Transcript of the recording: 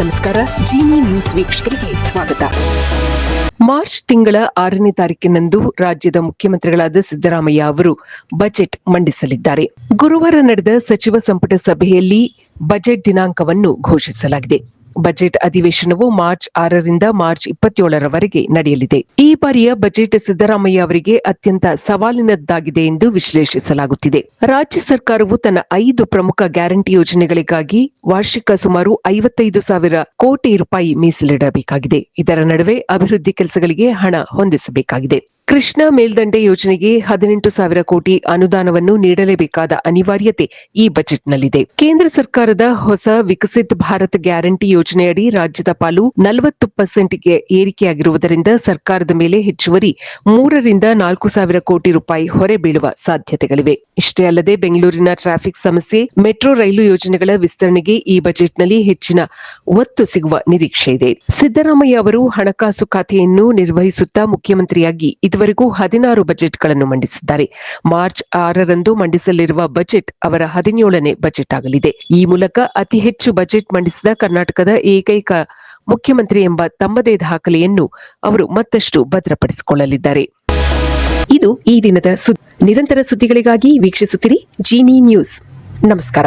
ನಮಸ್ಕಾರ. ಜಿನಿ ನ್ಯೂಸ್ ವೀಕ್ಷಕರಿಗೆ ಸ್ವಾಗತ. ಮಾರ್ಚ್ ತಿಂಗಳ ಆರನೇ ತಾರೀಕಿನಂದು ರಾಜ್ಯದ ಮುಖ್ಯಮಂತ್ರಿಗಳಾದ ಸಿದ್ದರಾಮಯ್ಯ ಅವರು ಬಜೆಟ್ ಮಂಡಿಸಲಿದ್ದಾರೆ. ಗುರುವಾರ ನಡೆದ ಸಚಿವ ಸಂಪುಟ ಸಭೆಯಲ್ಲಿ ಬಜೆಟ್ ದಿನಾಂಕವನ್ನು ಘೋಷಿಸಲಾಗಿದೆ. ಬಜೆಟ್ ಅಧಿವೇಶನವು ಮಾರ್ಚ್ ಆರರಿಂದ ಮಾರ್ಚ್ ಇಪ್ಪತ್ತೇಳರವರೆಗೆ ನಡೆಯಲಿದೆ. ಈ ಬಾರಿಯ ಬಜೆಟ್ ಸಿದ್ದರಾಮಯ್ಯ ಅವರಿಗೆ ಅತ್ಯಂತ ಸವಾಲಿನದ್ದಾಗಿದೆ ಎಂದು ವಿಶ್ಲೇಷಿಸಲಾಗುತ್ತಿದೆ. ರಾಜ್ಯ ಸರ್ಕಾರವು ತನ್ನ ಐದು ಪ್ರಮುಖ ಗ್ಯಾರಂಟಿ ಯೋಜನೆಗಳಿಗಾಗಿ ವಾರ್ಷಿಕ ಸುಮಾರು ಐವತ್ತೈದು ಸಾವಿರ ಕೋಟಿ ರೂಪಾಯಿ ಮೀಸಲಿಡಬೇಕಾಗಿದೆ. ಇದರ ನಡುವೆ ಅಭಿವೃದ್ಧಿ ಕೆಲಸಗಳಿಗೆ ಹಣ ಹೊಂದಿಸಬೇಕಾಗಿದೆ. ಕೃಷ್ಣಾ ಮೇಲ್ದಂಡೆ ಯೋಜನೆಗೆ ಹದಿನೆಂಟು ಸಾವಿರ ಕೋಟಿ ಅನುದಾನವನ್ನು ನೀಡಲೇಬೇಕಾದ ಅನಿವಾರ್ಯತೆ ಈ ಬಜೆಟ್ನಲ್ಲಿದೆ. ಕೇಂದ್ರ ಸರ್ಕಾರದ ಹೊಸ ವಿಕಸಿತ್ ಭಾರತ್ ಗ್ಯಾರಂಟಿ ಯೋಜನೆಯಡಿ ರಾಜ್ಯದ ಪಾಲು ನಲವತ್ತು ಪರ್ಸೆಂಟ್ಗೆ ಏರಿಕೆಯಾಗಿರುವುದರಿಂದ ಸರ್ಕಾರದ ಮೇಲೆ ಹೆಚ್ಚುವರಿ ಮೂರರಿಂದ ನಾಲ್ಕು ಸಾವಿರ ಕೋಟಿ ರೂಪಾಯಿ ಹೊರೆ ಬೀಳುವ ಸಾಧ್ಯತೆಗಳಿವೆ. ಇಷ್ಟೇ ಅಲ್ಲದೆ ಬೆಂಗಳೂರಿನ ಟ್ರಾಫಿಕ್ ಸಮಸ್ಯೆ, ಮೆಟ್ರೋ ರೈಲು ಯೋಜನೆಗಳ ವಿಸ್ತರಣೆಗೆ ಈ ಬಜೆಟ್ನಲ್ಲಿ ಹೆಚ್ಚಿನ ಒತ್ತು ಸಿಗುವ ನಿರೀಕ್ಷೆ ಇದೆ. ಸಿದ್ದರಾಮಯ್ಯ ಅವರು ಹಣಕಾಸು ಖಾತೆಯನ್ನು ನಿರ್ವಹಿಸುತ್ತಾ ಮುಖ್ಯಮಂತ್ರಿಯಾಗಿ ಇದುವರೆಗೂ ಹದಿನಾರು ಬಜೆಟ್ಗಳನ್ನು ಮಂಡಿಸಿದ್ದಾರೆ. ಮಾರ್ಚ್ ಆರರಂದು ಮಂಡಿಸಲಿರುವ ಬಜೆಟ್ ಅವರ ಹದಿನೇಳನೇ ಬಜೆಟ್ ಆಗಲಿದೆ. ಈ ಮೂಲಕ ಅತಿ ಹೆಚ್ಚು ಬಜೆಟ್ ಮಂಡಿಸಿದ ಕರ್ನಾಟಕದ ಏಕೈಕ ಮುಖ್ಯಮಂತ್ರಿ ಎಂಬ ತಮ್ಮದೇ ದಾಖಲೆಯನ್ನು ಅವರು ಮತ್ತಷ್ಟು ಭದ್ರಪಡಿಸಿಕೊಳ್ಳಲಿದ್ದಾರೆ. ಇದು ಈ ದಿನದ ನಿರಂತರ ಸುದ್ದಿಗಳಿಗಾಗಿ ವೀಕ್ಷಿಸುತ್ತಿರಿ ಜೀನಿ ನ್ಯೂಸ್. ನಮಸ್ಕಾರ.